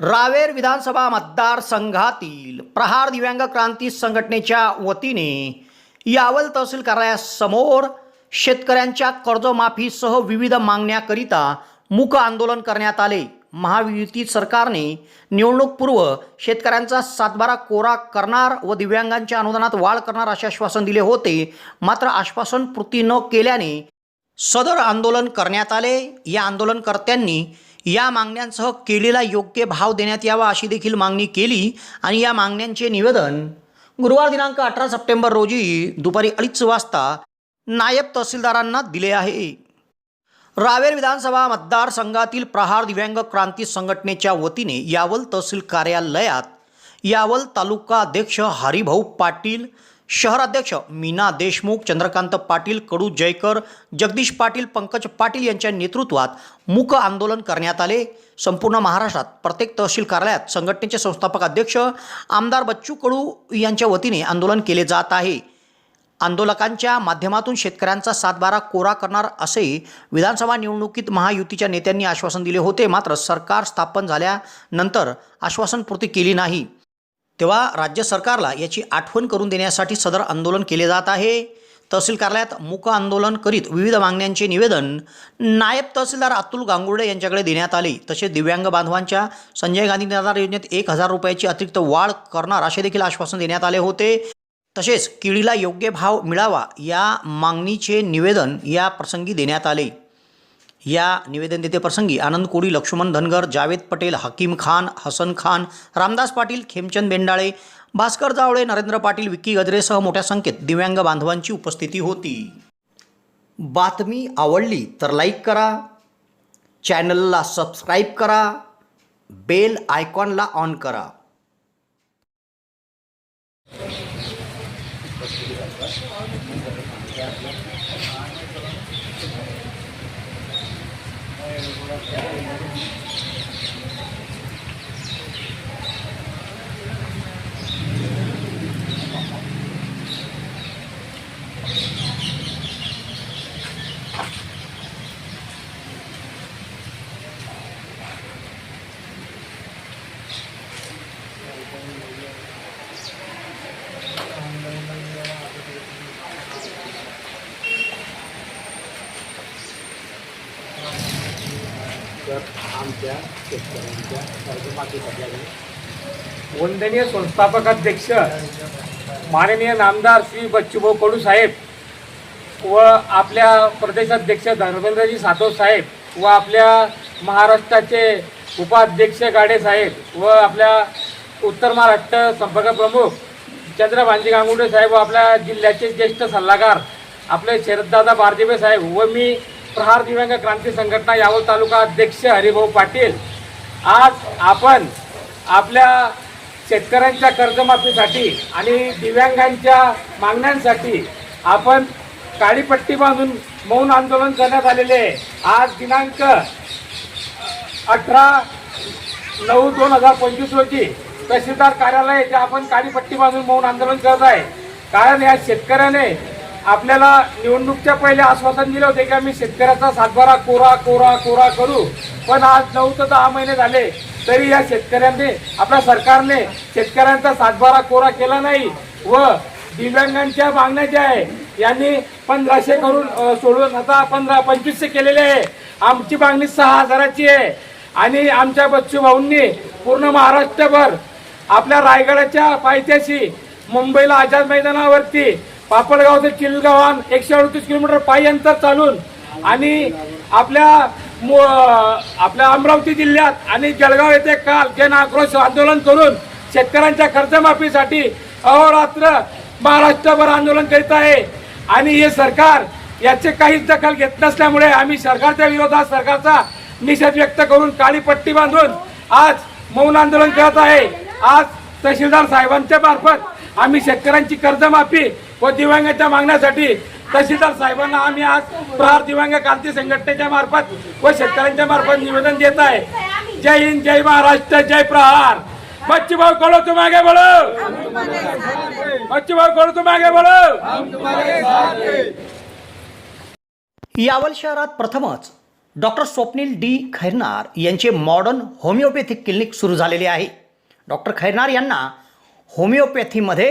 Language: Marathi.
रावेर विधानसभा मतदारसंघातील प्रहार दिव्यांग क्रांती संघटनेच्या वतीने यावल तहसील कार्यालयासमोर शेतकऱ्यांच्या कर्जमाफीसह विविध मागण्याकरिता मूक आंदोलन करण्यात आले. महायुती सरकारने निवडणूकपूर्व शेतकऱ्यांचा सातबारा कोरा करणार व दिव्यांगांच्या अनुदानात वाढ करणार असे आश्वासन दिले होते. मात्र आश्वासन पूर्ती न केल्याने सदर आंदोलन करण्यात आले. या आंदोलनकर्त्यांनी या मागण्यांसह केलेला योग्य भाव देण्यात यावा अशी देखील मागणी केली आणि या मागण्यांचे निवेदन गुरुवार दिनांक अठरा सप्टेंबर रोजी दुपारी अडीच वाजता नायब तहसीलदारांना दिले आहे. रावेर विधानसभा मतदारसंघातील प्रहार दिव्यांग क्रांती संघटनेच्या वतीने यावल तहसील कार्यालयात यावल तालुका अध्यक्ष हरिभाऊ पाटील शहराध्यक्ष मीना देशमुख चंद्रकांत पाटील कडू जयकर जगदीश पाटील पंकज पाटील यांच्या नेतृत्वात मूक आंदोलन करण्यात आले. संपूर्ण महाराष्ट्रात प्रत्येक तहसील कार्यालयात संघटनेचे संस्थापक अध्यक्ष आमदार बच्चू कडू यांच्या वतीने आंदोलन केले जात आहे. आंदोलकांच्या माध्यमातून शेतकऱ्यांचा सातबारा कोरा करणार असे विधानसभा निवडणुकीत महायुतीच्या नेत्यांनी आश्वासन दिले होते. मात्र सरकार स्थापन झाल्यानंतर आश्वासन पूर्ती केली नाही. तेव्हा राज्य सरकारला याची आठवण करून देण्यासाठी सदर आंदोलन केले जात आहे. तहसील कार्यालयात मूक आंदोलन करीत विविध मागण्यांचे निवेदन नायब तहसीलदार अतुल गांगुर्डे यांच्याकडे देण्यात आले. तसेच दिव्यांग बांधवांच्या संजय गांधी निराधार योजनेत एक हजार रुपयाची अतिरिक्त वाढ करणार असे देखील आश्वासन देण्यात आले होते. तसेच किडीला योग्य भाव मिळावा या मागणीचे निवेदन या प्रसंगी देण्यात आले. या निवेदन देतेप्रसंगी आनंद कोडी लक्ष्मण धनगर जावेद पटेल हकीम खान हसन खान रामदास पाटील खेमचंद बेंडाळे भास्कर जावळे नरेंद्र पाटील विक्की गजरेसह मोठ्या संख्येत दिव्यांग बांधवांची उपस्थिती होती. बातमी आवडली तर लाईक करा चॅनलला सबस्क्राईब करा बेल आयकॉनला ऑन करा. आमच्या शेतकऱ्यांच्या कर्जमाफीसाठी. वंदनीय संस्थापक अध्यक्ष माननीय नामदार श्री बच्चूभाऊ कडू साहेब व आपल्या प्रदेशाध्यक्ष धर्मेंद्रजी सातव साहेब व आपल्या महाराष्ट्राचे उपाध्यक्ष गाडे साहेब व आपल्या उत्तर महाराष्ट्र संपर्क प्रमुख चंद्रभानजी गांगुडे साहेब व आपल्या जिल्ह्याचे ज्येष्ठ सल्लागार आपले शरददादा बारदेवे साहेब व मी प्रहार दिव्यांग क्रांती संघटना यावल तालुका अध्यक्ष हरिभाऊ पाटील. आज आपण आपल्या शेतकऱ्यांच्या कर्जमाफीसाठी आणि दिव्यांगांच्या मागण्यांसाठी आपण काळीपट्टी बांधून मौन आंदोलन करण्यात आलेले आहे. आज दिनांक अठरा नऊ दोन हजार पंचवीस रोजी तहसीलदार कार्यालय येथे आपण काळीपट्टी बांधून मौन आंदोलन करत आहे. कारण या शेतकऱ्याने आपल्याला निवडणूकच्या पहिले आश्वासन दिले होते की आम्ही शेतकऱ्याचा सातबारा कोरा कोरा कोरा करू. पण आज नऊ ते दहा महिने झाले तरी या शेतकऱ्यांनी आपल्या सरकारने शेतकऱ्यांचा सातबारा कोरा केला नाही व दिव्यांगांच्या मागण्या ज्या आहे यांनी पंधराशे करून अ, सोडून आता पंधरा पंचवीसशे केलेले आहे. आमची मागणी सहा हजाराची आहे. आणि आमच्या बच्चू भाऊंनी पूर्ण महाराष्ट्रभर आपल्या रायगडाच्या पायथ्याशी मुंबईला आझाद मैदानावरती पापडगाव ते चिलगावान एकशे अडतीस किलोमीटर पायी अंतर चालून आणि आपल्या आपल्या अमरावती जिल्ह्यात आणि जळगाव येथे काल जन आक्रोश आंदोलन करून शेतकऱ्यांच्या कर्जमाफीसाठी अहोरात्र महाराष्ट्रभर आंदोलन करीत आहे. आणि हे सरकार याचे काहीच दखल घेत नसल्यामुळे आम्ही सरकारच्या विरोधात सरकारचा निषेध व्यक्त करून काळी पट्टी बांधून आज मौन आंदोलन करत आहे. आज तहसीलदार साहेबांच्या मार्फत आम्ही शेतकऱ्यांची कर्जमाफी व दिव्यांगांच्या मागण्यासाठी. तहसीलदार साहेबांना आम्ही आज प्रहार दिव्यांग क्रांती संघटनेच्या मार्फत व शेतकऱ्यांच्या मार्फत निवेदन देत आहे. जय हिंद जय महाराष्ट्र जय प्रहार. मच्छी भाऊ कळो तू मागे बोलो? मच्छी भाऊ कळो तू मागे बोलो? यावल शहरात प्रथमच डॉक्टर स्वप्नील डी खैरनार यांचे मॉडर्न होमिओपॅथिक क्लिनिक सुरू झालेले आहे. डॉक्टर खैरनार यांना होमिओपॅथीमध्ये